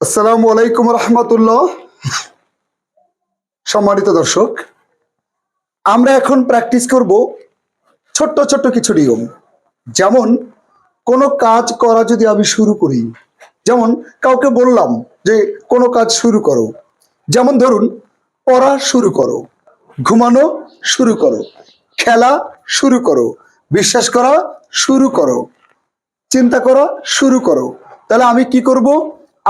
আসসালামু আলাইকুম রহমতুল্লাহ। সম্মানিত দর্শক, আমরা এখন প্র্যাকটিস করব ছোট্ট ছোট্ট কিছু নিয়ম। যেমন, কোনো কাজ করা যদি আমি শুরু করি, যেমন কাউকে বললাম যে কোনো কাজ শুরু করো, যেমন ধরুন পড়া শুরু করো, ঘুমানো শুরু করো, খেলা শুরু করো, বিশ্বাস করা শুরু করো, চিন্তা করা শুরু করো, তাহলে আমি কি করব?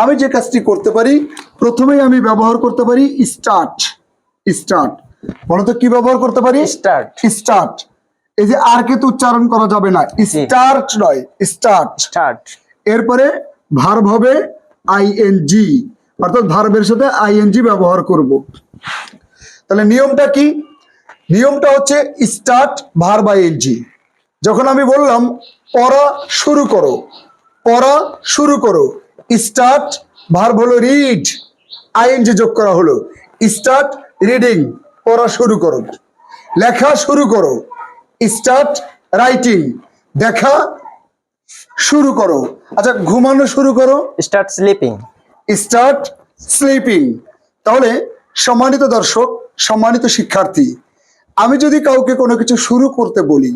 আমি যে কাজটি করতে পারি প্রথমেই আমি ব্যবহার করতে পারি স্টার্ট স্টার্ট বলো তো কি ব্যবহার করতে পারি? স্টার্ট স্টার্ট এই যে আর কে তো উচ্চারণ করা যাবে না। স্টার্ট নয় স্টার্ট স্টার্ট এরপরে ভার্ব হবে আইএনজি অর্থাৎ ভার্বের সাথে আইএনজি ব্যবহার করব। তাহলে নিয়মটা কি? নিয়মটা হচ্ছে স্টার্ট ভার্ব আইএনজি যখন আমি বললাম পড়া শুরু করো পড়া শুরু করো। স্টার্ট ভার্ব হলো রিড আইএনজি যোগ করা হলো। স্টার্ট রিডিং পড়া শুরু করো। লেখা শুরু করো। স্টার্ট রাইটিং দেখা শুরু করো। আচ্ছা ঘুমানো শুরু করো। স্টার্ট স্লিপিং স্টার্ট স্লিপিং তাহলে সম্মানিত দর্শক সম্মানিত শিক্ষার্থী আমি যদি কাউকে কোনো কিছু শুরু করতে বলি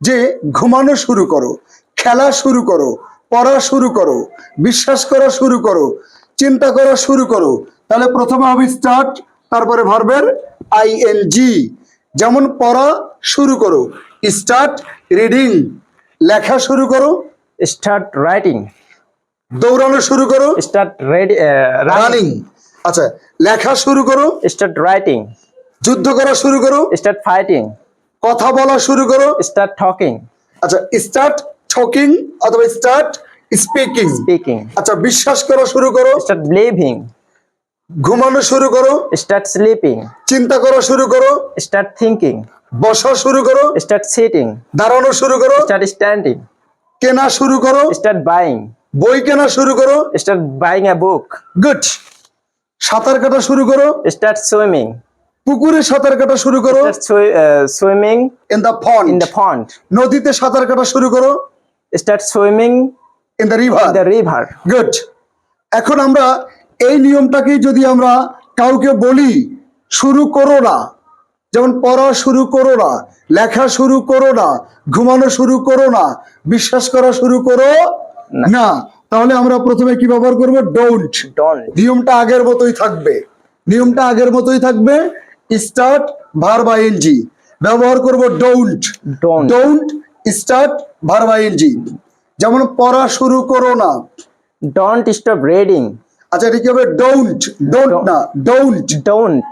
যে ঘুমানো শুরু করো খেলা শুরু করো পড়া শুরু করো বিশ্বাস করা শুরু করো চিন্তা করা শুরু করো। তাহলে প্রথমে হবে স্টার্ট তারপরে ভার্বের আইএনজি যেমন পড়া শুরু করো স্টার্ট রিডিং লেখা শুরু করো স্টার্ট রাইটিং দৌড়ানো শুরু করো স্টার্ট রানিং আচ্ছা লেখা শুরু করো স্টার্ট রাইটিং যুদ্ধ করা শুরু করো স্টার্ট ফাইটিং কথা বলা শুরু করো। স্টার্ট টকিং আচ্ছা স্টার্ট টকিং অথবা স্টার্ট স্পিকিং স্পিকিং আচ্ছা বিশ্বাস করা শুরু করো স্টার্ট বিলিভিং ঘুমানো শুরু করো স্টার্ট স্লিপিং চিন্তা করা শুরু করো স্টার্ট থিংকিং বসা শুরু করো স্টার্ট সিটিং দাঁড়ানো শুরু করো স্টার্ট স্ট্যান্ডিং কেনা শুরু করো স্টার্ট বাইং বই কেনা শুরু করো start buying a book good সাঁতার কাটা শুরু করো স্টার্ট সুইমিং পুকুরে সাঁতার কাটা শুরু করো swimming in the pond in the pond নদীতে সাঁতার কাটা শুরু করো start swimming in the river the river good এখন আমরা এই নিয়মটাকেই যদি আমরা কাউকে বলি শুরু করো না। যেমন পড়া শুরু করো না লেখা শুরু করো না ঘুমানো শুরু করো না বিশ্বাস করা শুরু করো না। তাহলে আমরা প্রথমে কি ব্যবহার করব? ডোন্ট নিয়মটা আগের মতোই থাকবে। নিয়মটা আগের মতোই থাকবে। স্টার্ট আইএনজি ব্যবহার করব ডোন্ট. ডোন্ট স্টার্ট আইএনজি যেমন পড়া শুরু করো না। ডোন্ট স্টপ রিডিং আচ্ছা এটা কি হবে? Don't don't. না don't don't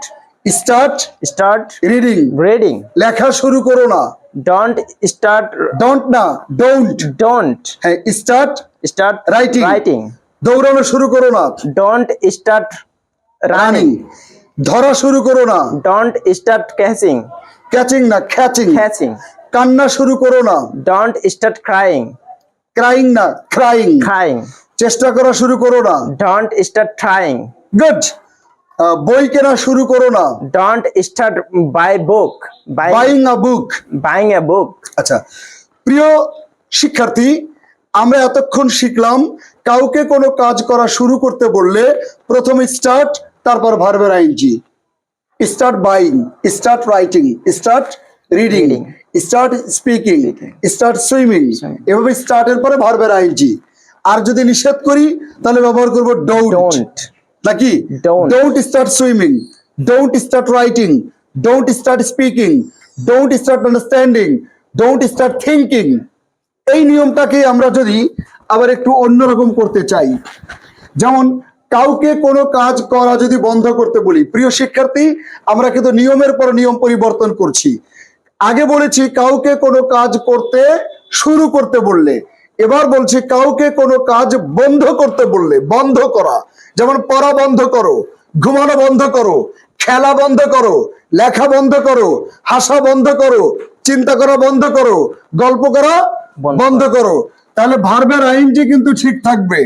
start start reading reading লেখা শুরু করো না। ডোন্ট স্টার্ট ডোন্ট না ডোন্ট ডোন্ট হ্যাঁ স্টার্ট স্টার্ট রাইটিং রাইটিং দৌড়ানো শুরু করো না। ডোন্ট স্টার্ট রানিং রানিং ধরা শুরু করো না। ডোন্ট স্টার্ট ক্যাচিং ক্যাচিং না ক্যাচিং ক্যাচিং কান্না শুরু করো না। ডোন্ট স্টার্ট ক্রাইং ক্রাইং না ক্রাইং ক্রাইং চেষ্টা করা শুরু করো না। ডোন্ট স্টার্ট ট্রাইং গুড বই কেনা শুরু করো না। Don't start buy book buy buying a book buying a book আচ্ছা প্রিয় শিক্ষার্থী আমরা এতক্ষণ শিখলাম কাউকে কোনো কাজ করা শুরু করতে বললে প্রথম স্টার্ট তারপর ভার্বের ING start buying start writing start reading Reading. Start speaking start swimming. এভাবে স্টার্টের পরে ভার্বের আইনজি আর যদি নিষেধ করি তাহলে ব্যবহার করব ডোন্ট নাকি? Don't. Don't start swimming don't start writing don't start speaking don't start understanding don't start thinking এই নিয়মটাকে আমরা যদি আবার একটু অন্যরকম করতে চাই। যেমন কাউকে কোনো কাজ করা যদি বন্ধ করতে বলি প্রিয় শিক্ষার্থী আমরা কিন্তু নিয়মের পর নিয়ম পরিবর্তন করছি। আগে বলেছি কাউকে কোনো কাজ করতে শুরু করতে বললে। এবার বলছি কাউকে কোনো কাজ বন্ধ করতে বললে। বন্ধ করা। যেমন পড়া বন্ধ করো ঘুমানো বন্ধ করো খেলা বন্ধ করো লেখা বন্ধ করো হাসা বন্ধ করো চিন্তা করা বন্ধ করো গল্প করা বন্ধ করো। তাহলে ভার্বের আইনটি কিন্তু ঠিক থাকবে।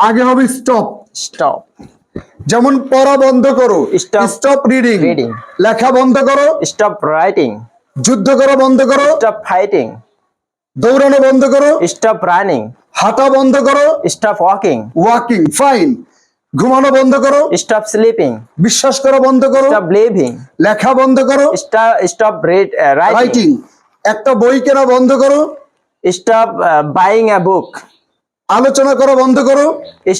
আগে হবে স্টপ। স্টপ। যেমন পড়া বন্ধ করো স্টপ রিডিং. লেখা বন্ধ করো। Stop writing. যুদ্ধ করা বন্ধ করো। স্টপ ফাইটিং দৌড়ানো বন্ধ করো। স্টপ রানিং হাঁটা বন্ধ করো। স্টপ ওয়াকিং ওয়াকিং ফাইন ঘুমানো বন্ধ করো। Stop স্লিপিং বিশ্বাস করা বন্ধ করো। Stop believing. লেখা বন্ধ করো। Stop read, uh, রাইটিং একটা বই কেনা বন্ধ করো। Stop বাইং buying বুক আলোচনা করা বন্ধ করো।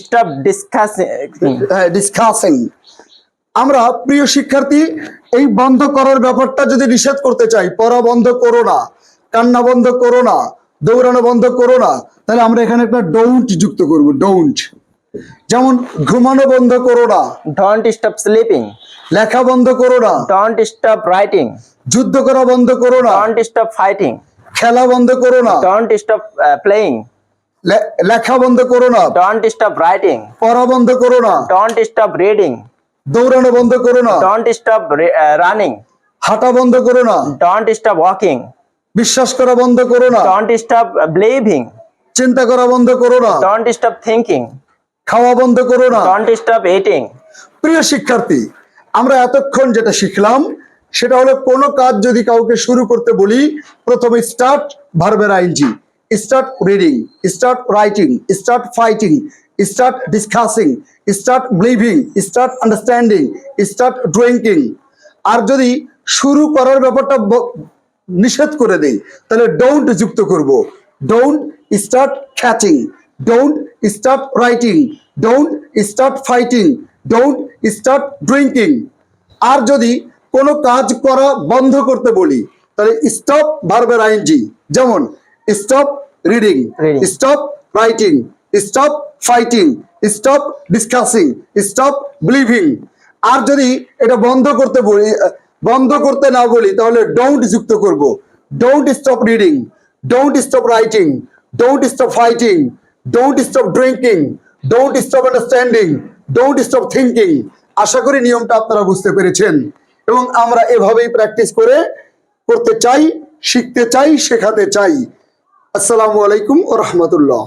Stop ডিসকাসিং ডিসকাসিং আমরা প্রিয় শিক্ষার্থী এই বন্ধ করার ব্যাপারটা যদি নিষেধ করতে চাই পড়া বন্ধ করো না কান্না বন্ধ করো না দৌড়ানো বন্ধ করো না তাহলে আমরা এখানে একটা ডোন্ট যুক্ত করব ডোন্ট যেমন ঘুমানো বন্ধ করো না Don't stop স্লিপিং লেখা বন্ধ করো না Don't stop রাইটিং যুদ্ধ করা বন্ধ করো না Don't stop ফাইটিং খেলা বন্ধ করো না uh, playing. লে- লেখা বন্ধ করো না Don't stop রাইটিং পড়া বন্ধ করো না Don't stop reading. দৌড়ানো বন্ধ করো না। Stop re- uh, হাঁটা বন্ধ করো না। Don't stop ওয়াকিং বিশ্বাস করা বন্ধ করো না। Stop uh, believing. চিন্তা করা বন্ধ করো না। Don't stop thinking. খাওয়া বন্ধ করো না। Don't stop eating. প্রিয় শিক্ষার্থী আমরা এতক্ষণ যেটা শিখলাম সেটা হলো কোনো কাজ যদি কাউকে শুরু করতে বলি প্রথমে স্টার্ট ভার্বের I N G. Start reading start writing start fighting start discussing start believing start understanding start drawing আর যদি শুরু করার ব্যাপারটা নিষেধ করে দেই তাহলে ডোন্ট যুক্ত করব। Don't start catching don't start writing don't start fighting don't start drinking আর যদি কোনো কাজ করা বন্ধ করতে বলি তাহলে স্টপ ভার্বের আইনজি যেমন stop reading stop writing stop fighting, stop discussing, stop believing. আর যদি এটা বন্ধ করতে বলি বন্ধ করতে না বলি, তাহলে ডোন্ট যুক্ত করব। Don't stop reading don't stop writing don't stop fighting don't stop drinking don't stop understanding don't stop thinking আশা করি নিয়মটা আপনারা বুঝতে পেরেছেন। এবং আমরা এভাবেই প্র্যাকটিস করে করতে চাই, শিখতে চাই, শেখাতে চাই। আসসালামু আলাইকুম ও রহমতুল্লাহ